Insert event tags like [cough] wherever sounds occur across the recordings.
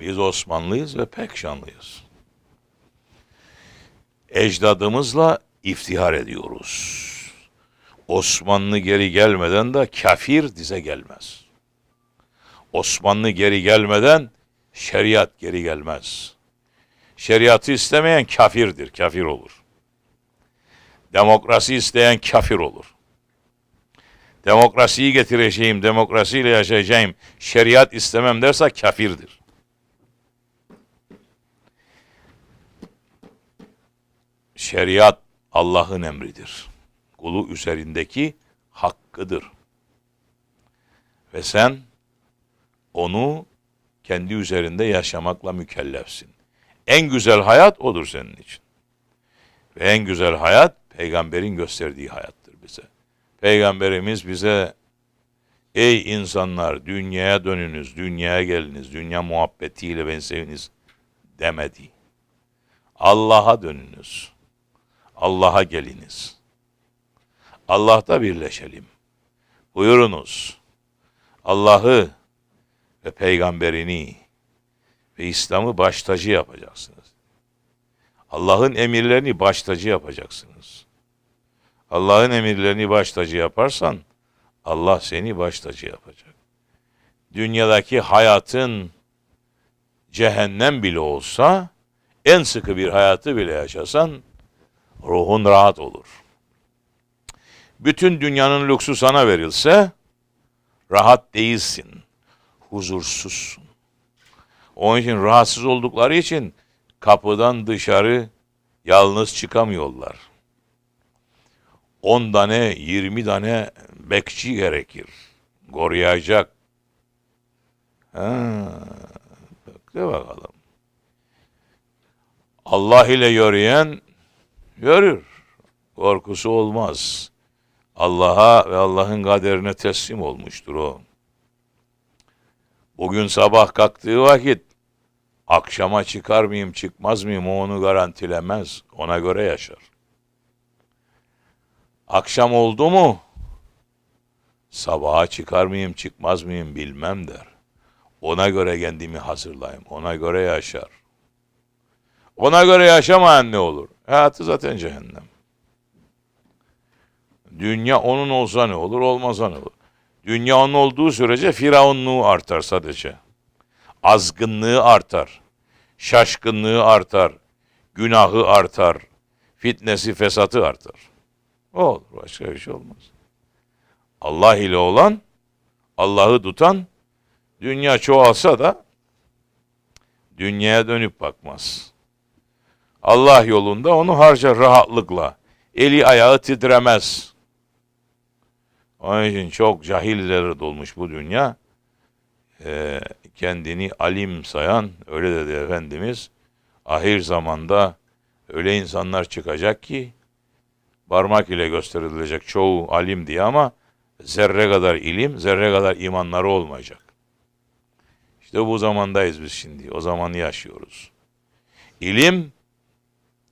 Biz Osmanlıyız ve pek şanlıyız. Ecdadımızla iftihar ediyoruz. Osmanlı geri gelmeden de kafir dize gelmez. Osmanlı geri gelmeden şeriat geri gelmez. Şeriatı istemeyen kafirdir, kafir olur. Demokrasi isteyen kafir olur. Demokrasiyi getireceğim, demokrasiyle yaşayacağım, şeriat istemem derse kafirdir. Şeriat Allah'ın emridir. Kulu üzerindeki hakkıdır. Ve sen onu kendi üzerinde yaşamakla mükellefsin. En güzel hayat odur senin için. Ve en güzel hayat peygamberin gösterdiği hayattır bize. Peygamberimiz bize ey insanlar dünyaya dönünüz, dünyaya geliniz, dünya muhabbetiyle beni demedi. Allah'a dönünüz. Allah'a geliniz. Allah'ta birleşelim. Buyurunuz. Allah'ı ve peygamberini ve İslam'ı baş tacı yapacaksınız. Allah'ın emirlerini baş tacı yapacaksınız. Allah'ın emirlerini baş tacı yaparsan Allah seni baş tacı yapacak. Dünyadaki hayatın cehennem bile olsa en sıkı bir hayatı bile yaşasan ruhun rahat olur. Bütün dünyanın lüksü sana verilse rahat değilsin, huzursuzsun. Onun için rahatsız oldukları için kapıdan dışarı yalnız çıkamıyorlar. 10 tane, 20 tane bekçi gerekir. Koruyacak. Ha, bekle bakalım. Allah ile yürüyen yürür. Korkusu olmaz. Allah'a ve Allah'ın kaderine teslim olmuştur o. Bugün sabah kalktığı vakit akşama çıkar mıyım çıkmaz mıyım o onu garantilemez. Ona göre yaşar. Akşam oldu mu sabaha çıkar mıyım çıkmaz mıyım bilmem der. Ona göre kendimi hazırlayayım. Ona göre yaşar. Ona göre yaşamayan ne olur? Hayatı zaten cehennem. Dünya onun olsa ne olur, olmasa ne olur? Dünya onun olduğu sürece firavunluğu artar sadece. Azgınlığı artar. Şaşkınlığı artar. Günahı artar. Fitnesi, fesatı artar. O olur. Başka bir şey olmaz. Allah ile olan, Allah'ı tutan, dünya çoğalsa da dünyaya dönüp bakmaz. Allah yolunda onu harcar rahatlıkla. Eli ayağı titremez. Onun için çok cahillere dolmuş bu dünya. Ee, kendini alim sayan, öyle dedi Efendimiz, ahir zamanda öyle insanlar çıkacak ki, parmak ile gösterilecek çoğu alim diye ama zerre kadar ilim, zerre kadar imanları olmayacak. İşte bu zamandayız biz şimdi, o zamanı yaşıyoruz. İlim,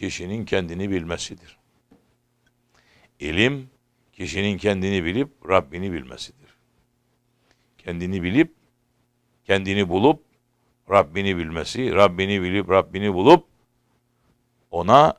kişinin kendini bilmesidir. İlim, kişinin kendini bilip Rabbini bilmesidir. Kendini bilip, kendini bulup Rabbini bilmesi, Rabbini bilip Rabbini bulup ona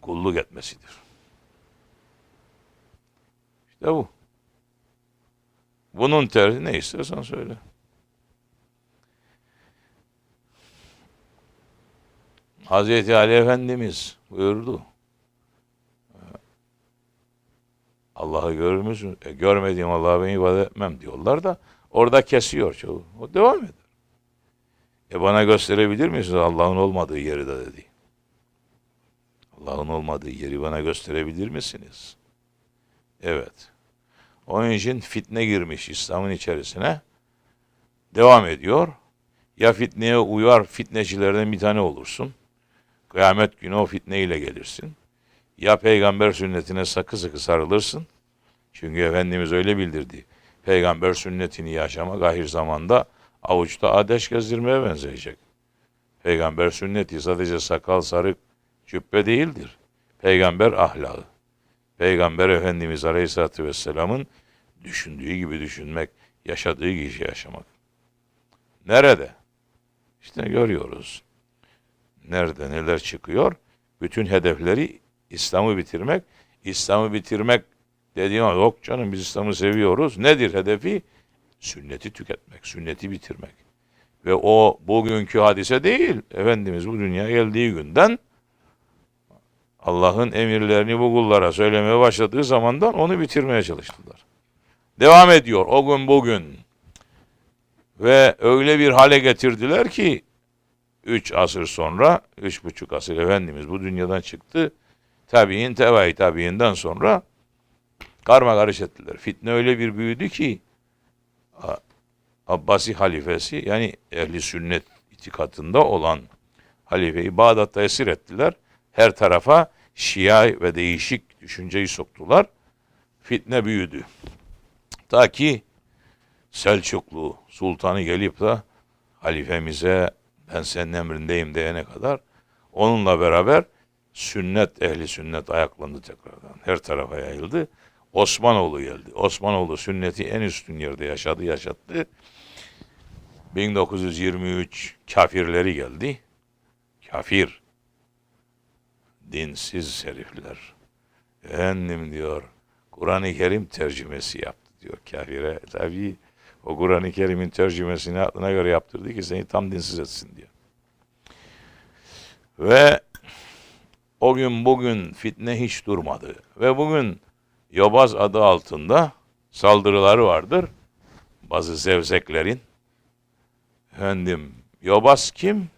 kulluk etmesidir. İşte bu. Bunun tersi ne istersen söyle. Hazreti Ali Efendimiz buyurdu. Allah'ı görür müsün? E, görmediğim Allah'a ben ibadet etmem diyorlar da orada kesiyor çoğu. O devam eder. E bana gösterebilir misiniz Allah'ın olmadığı yeri de dedi. Allah'ın olmadığı yeri bana gösterebilir misiniz? Evet. Onun için fitne girmiş İslam'ın içerisine. Devam ediyor. Ya fitneye uyar fitnecilerden bir tane olursun. Kıyamet günü o fitneyle gelirsin. Ya peygamber sünnetine sakı sıkı sarılırsın. Çünkü Efendimiz öyle bildirdi. Peygamber sünnetini yaşamak ahir zamanda avuçta ateş gezdirmeye benzeyecek. Peygamber sünneti sadece sakal sarık cübbe değildir. Peygamber ahlakı. Peygamber Efendimiz Aleyhisselatü Vesselam'ın düşündüğü gibi düşünmek, yaşadığı gibi yaşamak. Nerede? İşte görüyoruz. Nerede neler çıkıyor. Bütün hedefleri İslam'ı bitirmek. İslam'ı bitirmek dediğim zaman yok canım biz İslam'ı seviyoruz. Nedir hedefi? Sünneti tüketmek, sünneti bitirmek. Ve o bugünkü hadise değil. Efendimiz bu dünyaya geldiği günden Allah'ın emirlerini bu kullara söylemeye başladığı zamandan onu bitirmeye çalıştılar. Devam ediyor o gün bugün. Ve öyle bir hale getirdiler ki üç asır sonra, üç buçuk asır Efendimiz bu dünyadan çıktı. Tabi'in, tebai tabi'inden sonra karma karış ettiler. Fitne öyle bir büyüdü ki Abbasi halifesi yani ehli sünnet itikadında olan halifeyi Bağdat'ta esir ettiler. Her tarafa Şia ve değişik düşünceyi soktular. Fitne büyüdü. Ta ki Selçuklu sultanı gelip de halifemize ben senin emrindeyim diyene kadar onunla beraber sünnet ehli sünnet ayaklandı tekrardan. Her tarafa yayıldı. Osmanoğlu geldi. Osmanoğlu sünneti en üstün yerde yaşadı, yaşattı. 1923 kafirleri geldi. Kafir. Dinsiz herifler. Efendim diyor, Kur'an-ı Kerim tercümesi yaptı diyor kafire. Tabii o Kur'an-ı Kerim'in tercümesini aklına göre yaptırdı ki seni tam dinsiz etsin diyor. Ve o gün bugün fitne hiç durmadı. Ve bugün Yobaz adı altında saldırıları vardır. Bazı zevzeklerin. Efendim, Yobaz kim?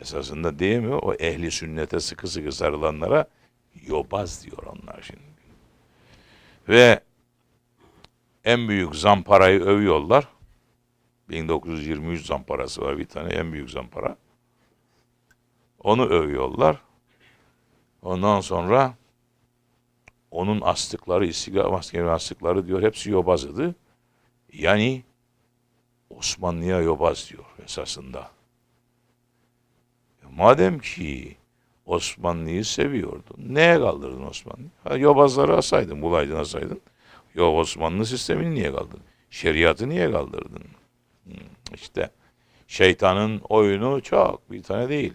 Esasında değil mi? O ehli sünnete sıkı sıkı sarılanlara Yobaz diyor onlar şimdi. Ve en büyük zamparayı övüyorlar. 1923 zamparası var bir tane en büyük zampara. Onu övüyorlar. Ondan sonra onun astıkları, istiklal askeri astıkları diyor hepsi yobazıdı. Yani Osmanlı'ya yobaz diyor esasında. E madem ki Osmanlı'yı seviyordun, neye kaldırdın Osmanlı'yı? Yobazları asaydın, bulaydın asaydın. Yok Osmanlı sistemini niye kaldırdın? Şeriatı niye kaldırdın? Hmm, işte şeytanın oyunu çok, bir tane değil.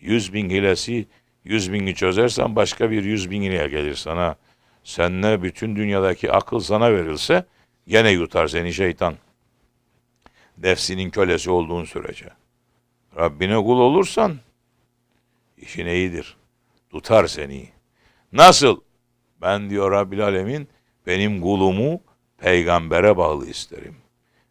Yüz bin hilesi, yüz bini çözersen başka bir yüz bin hile gelir sana. Senle bütün dünyadaki akıl sana verilse gene yutar seni şeytan. Nefsinin kölesi olduğun sürece. Rabbine kul olursan işin iyidir. Tutar seni. Nasıl? Ben diyor Rabbil Alemin benim kulumu peygambere bağlı isterim.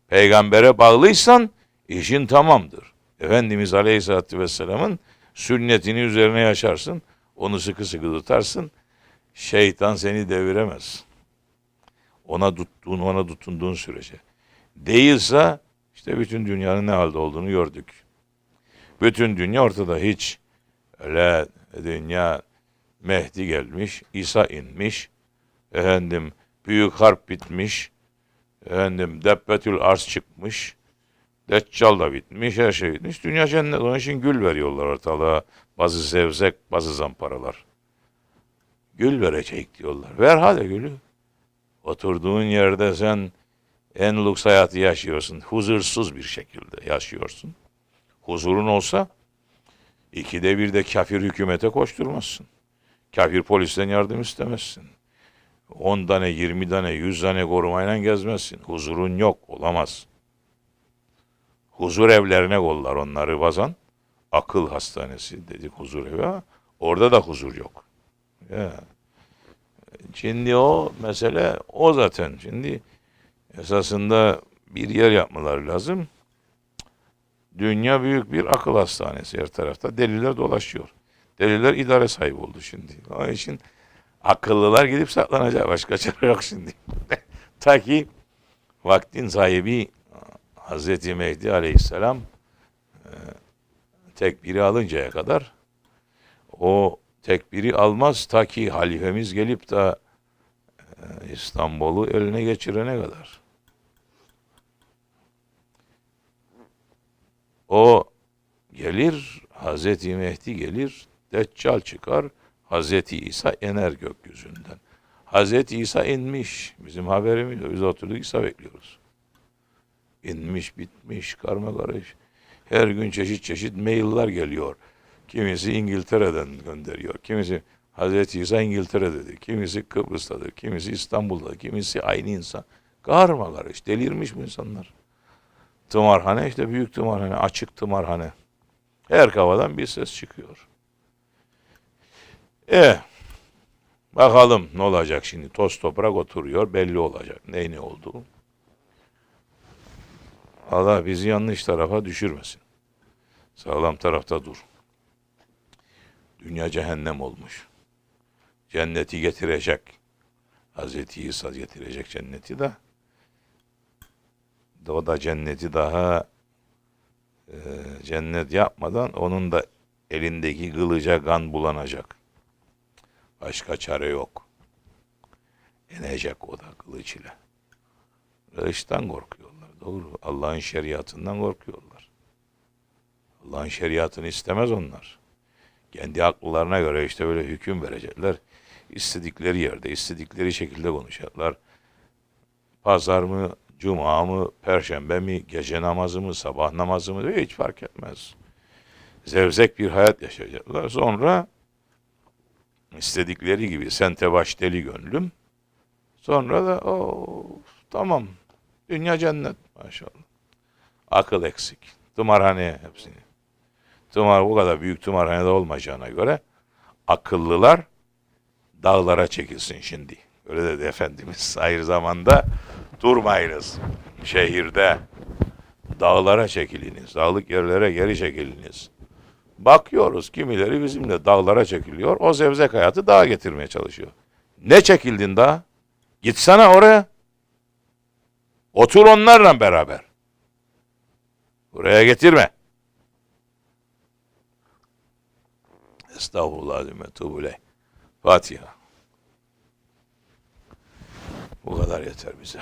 Peygambere bağlıysan işin tamamdır. Efendimiz Aleyhisselatü Vesselam'ın sünnetini üzerine yaşarsın. Onu sıkı sıkı tutarsın. Şeytan seni deviremez. Ona tuttuğun, ona tutunduğun sürece. Değilse işte bütün dünyanın ne halde olduğunu gördük. Bütün dünya ortada hiç. Öyle dünya Mehdi gelmiş, İsa inmiş. Efendim büyük harp bitmiş. Efendim Debbetül Arz çıkmış. Deccal da bitmiş, her şey bitmiş. Dünya cennet. Onun için gül veriyorlar ortalığa. Bazı zevzek, bazı zamparalar. Gül verecek diyorlar. Ver hadi gülü. Oturduğun yerde sen en lüks hayatı yaşıyorsun. Huzursuz bir şekilde yaşıyorsun. Huzurun olsa ikide bir de kafir hükümete koşturmazsın. Kafir polisten yardım istemezsin. 10 tane, 20 tane, 100 tane korumayla gezmezsin. Huzurun yok, olamaz. Huzur evlerine kollar onları bazan. Akıl hastanesi dedik huzur evi orada da huzur yok. Ya. Şimdi o mesele o zaten. Şimdi esasında bir yer yapmaları lazım. Dünya büyük bir akıl hastanesi her tarafta. Deliler dolaşıyor. Deliler idare sahibi oldu şimdi. Onun için akıllılar gidip saklanacak. Başka çare yok şimdi. [laughs] Ta ki vaktin sahibi Hazreti Mehdi Aleyhisselam e, tekbiri alıncaya kadar o tekbiri almaz ta ki halifemiz gelip de e, İstanbul'u eline geçirene kadar. O gelir, Hazreti Mehdi gelir, Deccal çıkar, Hazreti İsa iner gökyüzünden. Hazreti İsa inmiş. Bizim haberimiz yok. Biz oturduk İsa bekliyoruz. İnmiş, bitmiş, karma karış. Her gün çeşit çeşit mailler geliyor. Kimisi İngiltere'den gönderiyor. Kimisi Hazreti İsa İngiltere'dedir. Kimisi Kıbrıs'tadır. Kimisi İstanbul'da. Kimisi aynı insan. Karma karış. Delirmiş bu insanlar. Tımarhane işte büyük tımarhane. Açık tımarhane. Her kafadan bir ses çıkıyor. E bakalım ne olacak şimdi. Toz toprak oturuyor. Belli olacak. Ne ne olduğu. Allah bizi yanlış tarafa düşürmesin. Sağlam tarafta dur. Dünya cehennem olmuş. Cenneti getirecek. Hazreti İsa getirecek cenneti de. O da cenneti daha e, cennet yapmadan onun da elindeki kılıca kan bulanacak. Başka çare yok. İnecek o da kılıç ile. Kılıçtan korkuyorlar. Doğru. Allah'ın şeriatından korkuyorlar. Allah'ın şeriatını istemez onlar. Kendi akıllarına göre işte böyle hüküm verecekler. İstedikleri yerde, istedikleri şekilde konuşacaklar. Pazar mı, cuma mı, perşembe mi, gece namazı mı, sabah namazı mı hiç fark etmez. Zevzek bir hayat yaşayacaklar. Sonra istedikleri gibi sente baş deli gönlüm. Sonra da o tamam dünya cennet maşallah. Akıl eksik. Tımarhane hepsini. Tımar bu kadar büyük tımarhanede olmayacağına göre akıllılar dağlara çekilsin şimdi. Öyle dedi Efendimiz. [laughs] Hayır zamanda durmayınız. Şehirde dağlara çekiliniz. Dağlık yerlere geri çekiliniz. Bakıyoruz kimileri bizimle dağlara çekiliyor. O zevzek hayatı dağa getirmeye çalışıyor. Ne çekildin dağa? Gitsene oraya. Otur onlarla beraber. Buraya getirme. Estağfurullah ve tuğbu ileyh. Fatiha. Bu kadar yeter bize.